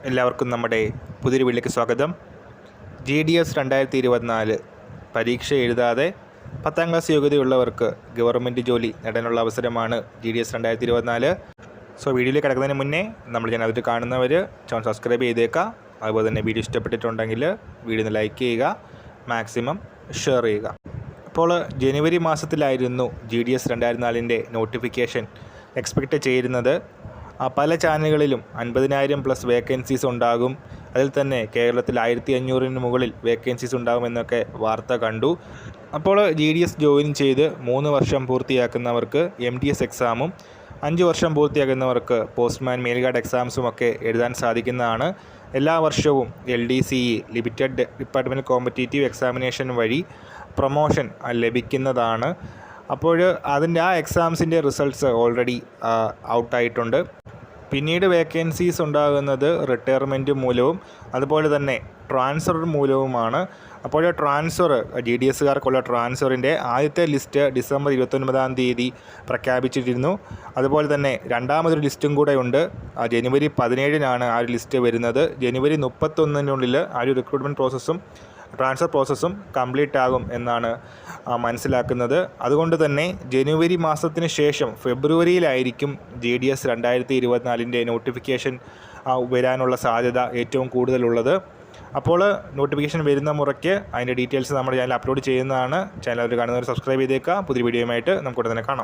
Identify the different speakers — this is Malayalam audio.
Speaker 1: എല്ലാവർക്കും നമ്മുടെ പുതിയൊരു വീട്ടിലേക്ക് സ്വാഗതം. ജി ഡി എസ് രണ്ടായിരത്തി ഇരുപത്തിനാല് പരീക്ഷ എഴുതാതെ പത്താം ക്ലാസ് യോഗ്യതയുള്ളവർക്ക് ഗവൺമെന്റ് ജോലി നേടാനുള്ള അവസരമാണ് ജി ഡി എസ് രണ്ടായിരത്തി ഇരുപത്തിനാല് സോ വീഡിയോയിലേക്ക് കിടക്കുന്നതിന് മുന്നേ നമ്മൾ ഞാൻ അതിൽ കാണുന്നവർ ചാനൽ സബ്സ്ക്രൈബ് ചെയ്തേക്കുക അതുപോലെ തന്നെ വീഡിയോ ഇഷ്ടപ്പെട്ടിട്ടുണ്ടെങ്കിൽ വീഡിയോ ഒന്ന് ലൈക്ക് ചെയ്യുക മാക്സിമം ഷെയർ ചെയ്യുക. അപ്പോൾ ജനുവരി മാസത്തിലായിരുന്നു ജി ഡി എസ് രണ്ടായിരത്തി നാലിന്റെ നോട്ടിഫിക്കേഷൻ എക്സ്പെക്റ്റ് ചെയ്യുന്നത് ആ, പല ചാനലുകളിലും അൻപതിനായിരം പ്ലസ് വേക്കൻസീസ് ഉണ്ടാകും. അതിൽ തന്നെ കേരളത്തിൽ ആയിരത്തി അഞ്ഞൂറിന് മുകളിൽ വേക്കൻസീസ് ഉണ്ടാകുമെന്നൊക്കെ വാർത്ത കണ്ടു. അപ്പോൾ ജി ഡി എസ് ജോയിൻ ചെയ്ത് മൂന്ന് വർഷം പൂർത്തിയാക്കുന്നവർക്ക് എം ഡി എസ് എക്സാമും അഞ്ച് വർഷം പൂർത്തിയാക്കുന്നവർക്ക് പോസ്റ്റ്മാൻ മെയിൽഗാർഡ് എക്സാംസും ഒക്കെ എഴുതാൻ സാധിക്കുന്നതാണ്. എല്ലാ വർഷവും L D C E limited department competitive examination വഴി പ്രൊമോഷൻ ലഭിക്കുന്നതാണ്. അപ്പോൾ അതിന്റെ ആ എക്സാംസിന്റെ റിസൾട്ട്സ് ഓൾറെഡി ഔട്ടായിട്ടുണ്ട് പിന്നീട് വേക്കൻസീസ് ഉണ്ടാകുന്നത് റിട്ടയർമെന്റ് മൂലവും അതുപോലെ തന്നെ ട്രാൻസ്ഫർ മൂലവുമാണ്. അപ്പോൾ ട്രാൻസ്ഫർ ഡി ഡി എസ്സുകാർക്കുള്ള ട്രാൻസ്ഫറിന്റെ ആദ്യത്തെ ലിസ്റ്റ് ഡിസംബർ ഇരുപത്തൊൻപതാം തീയതി പ്രഖ്യാപിച്ചിരുന്നു അതുപോലെ തന്നെ രണ്ടാമതൊരു ലിസ്റ്റും കൂടെ ഉണ്ട്. ജനുവരി പതിനേഴിനാണ് ആ ഒരു ലിസ്റ്റ് വരുന്നത്. ജനുവരി മുപ്പത്തൊന്നിനുള്ളിൽ ആ ഒരു റിക്രൂട്ട്മെന്റ് പ്രോസസ്സും ട്രാൻസ്ഫർ പ്രോസസ്സും കംപ്ലീറ്റ് ആകും എന്നാണ് മനസ്സിലാക്കുന്നത്. അതുകൊണ്ട് തന്നെ ജനുവരി മാസത്തിന് ശേഷം ഫെബ്രുവരിയിലായിരിക്കും ജി ഡി എസ് രണ്ടായിരത്തി ഇരുപത്തിനാലിന്റെ നോട്ടിഫിക്കേഷൻ വരാനുള്ള സാധ്യത ഏറ്റവും കൂടുതലുള്ളത്. അപ്പോൾ നോട്ടിഫിക്കേഷൻ വരുന്ന മുറയ്ക്ക് അതിന്റെ ഡീറ്റെയിൽസ് നമ്മുടെ ചാനൽ അപ്ലോഡ് ചെയ്യുന്നതാണ്. ചാനൽ അവർ കാണുന്നവർ സബ്സ്ക്രൈബ് ചെയ്തേക്കുക. പുതിയ വീഡിയോയുമായിട്ട് നമുക്ക് ഉടനെ തന്നെ കാണാം.